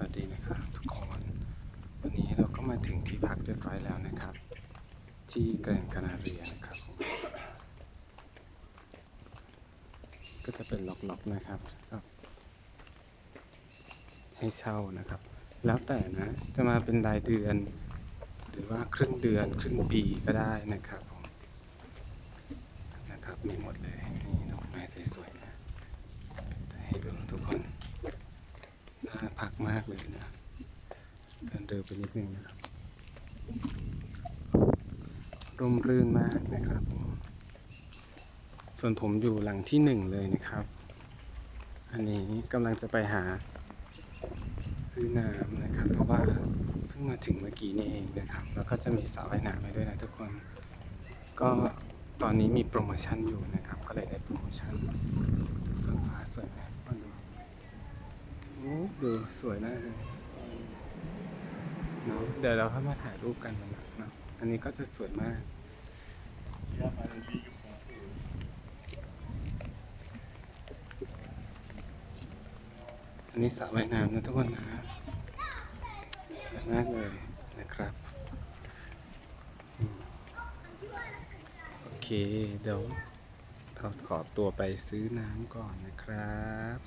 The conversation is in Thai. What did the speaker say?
วัสดีนะครับทุกคน วันนี้เราก็มาถึงที่พักเรียบร้อยแล้วนะครับ ที่แกรนคานาเรียนะครับ ก็จะเป็นล็อกๆนะครับก็ให้เช่านะครับ แล้วแต่นะจะมาเป็นรายเดือน หรือว่าครึ่งเดือนครึ่งปีก็ได้นะครับผมนะครับมีหมดเลยนี่ดอกไม้สวยๆนะให้ดูทุกคน น่าพักมากเลยนะเดินเร็วไปนิดนึงนะครับร่มรื่นมากนะครับผมส่วนผมอยู่หลังที่หนึ่งเลยนะครับ อันนี้กำลังจะไปหาซื้อน้ำนะครับ เพราะว่าเพิ่งมาถึงเมื่อกี้นี่เองนะครับ แล้วก็จะมีสระว่ายน้ำให้ด้วยนะทุกคน ก็ตอนนี้มีโปรโมชั่นอยู่นะครับ ก็เลยได้โปรโมชั่นดูเฟื่องฟ้าสวยไหมทุกคนดู โอ้ ดูสวยมากเนาะเดี๋ยวเราเข้ามาถ่ายรูปกันนะเนาะอันนี้ก็จะสวยมาก อันนี้สระว่ายน้ำนะทุกคนนะสวยมากเลยนะครับโอเคเดี๋ยวเราขอตัวไปซื้อน้ำก่อนนะครับ